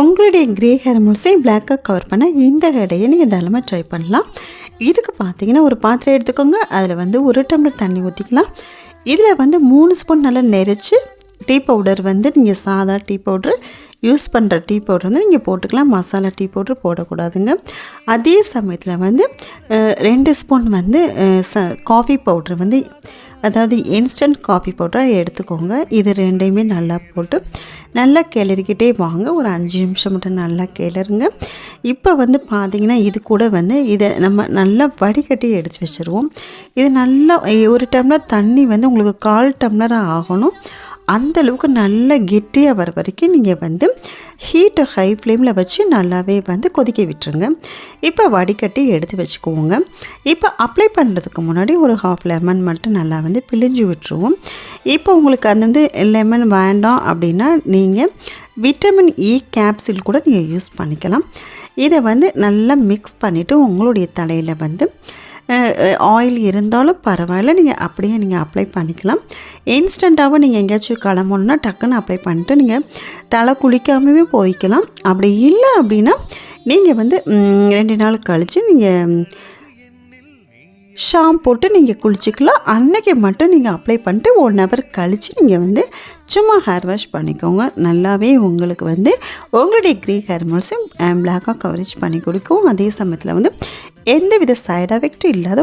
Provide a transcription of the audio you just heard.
உங்களுடைய grey hair முழுசையும் பிளாக்காக cover பண்ண இந்த கடையை நீங்கள் தாராளமாக ட்ரை பண்ணலாம். இதுக்கு பார்த்தீங்கன்னா ஒரு பாத்திரம் எடுத்துக்கோங்க. அதில் வந்து ஒரு டம்ளர் தண்ணி ஊற்றிக்கலாம் இதில் வந்து மூணு ஸ்பூன் நல்லா நெரிச்சு டீ பவுடர் வந்து நீங்கள் சாதா டீ பவுடர் யூஸ் பண்ணுற டீ பவுடர் வந்து நீங்கள் போட்டுக்கலாம். மசாலா டீ பவுடர் போடக்கூடாதுங்க. அதே சமயத்தில் வந்து ரெண்டு ஸ்பூன் வந்து ச காஃபி பவுடர் வந்து அதாவது இன்ஸ்டன்ட் காஃபி பவுடர் எடுத்துக்கோங்க. இது ரெண்டையுமே நல்லா போட்டு நல்லா கிளறிக்கிட்டே வாங்க. ஒரு அஞ்சு நிமிஷம் மட்டும் நல்லா கிளறுங்க. இப்போ வந்து பார்த்திங்கன்னா இது கூட வந்து இதை நம்ம நல்லா வடிகட்டி எடுத்து வச்சுருவோம். இது நல்லா ஒரு டம்ளர் தண்ணி வந்து உங்களுக்கு கால் டம்ளராக ஆகணும். அந்த அளவுக்கு நல்லா கெட்டியாக வர வரைக்கும் நீங்கள் வந்து ஹீட்டை ஹை ஃப்ளேமில் வச்சு நல்லாவே வந்து கொதிக்க விட்டுருங்க. இப்போ வடிகட்டி எடுத்து வச்சுக்குவோங்க. இப்போ அப்ளை பண்ணுறதுக்கு முன்னாடி ஒரு ஹாஃப் லெமன் மட்டும் நல்லா வந்து பிழிஞ்சு விட்டுருவோம். இப்போ உங்களுக்கு அந்த வந்து லெமன் வேண்டாம் அப்படின்னா நீங்கள் விட்டமின் இ கேப்சில் கூட நீங்கள் யூஸ் பண்ணிக்கலாம். இதை வந்து நல்லா மிக்ஸ் பண்ணிவிட்டு உங்களுடைய தலையில் வந்து ஆயில் இருந்தாலும் பரவாயில்ல. நீங்கள் அப்படியே நீங்கள் அப்ளை பண்ணிக்கலாம். இன்ஸ்டண்ட்டாகவும் நீங்கள் எங்கேயாச்சும் கிளம்பணுன்னா டக்குன்னு அப்ளை பண்ணிட்டு நீங்கள் தலை குளிக்காமவே போய்க்கலாம். அப்படி இல்லை அப்படின்னா நீங்கள் வந்து ரெண்டு நாள் கழித்து நீங்கள் ஷாம் போட்டு நீங்கள் குளிச்சிக்கலாம். அன்னைக்கு மட்டும் நீங்கள் அப்ளை பண்ணிட்டு ஒன் ஹவர் கழித்து நீங்கள் வந்து சும்மா ஹேர் வாஷ் பண்ணிக்கோங்க. நல்லாவே உங்களுக்கு வந்து உங்களுடைய க்ரீ ஹேர் மால்ஸும் பிளாக்காக கவரேஜ் பண்ணி கொடுக்கும். அதே சமயத்தில் வந்து എന്തവിധ സൈഡ് എഫക്റ്റും ഇല്ലാതെ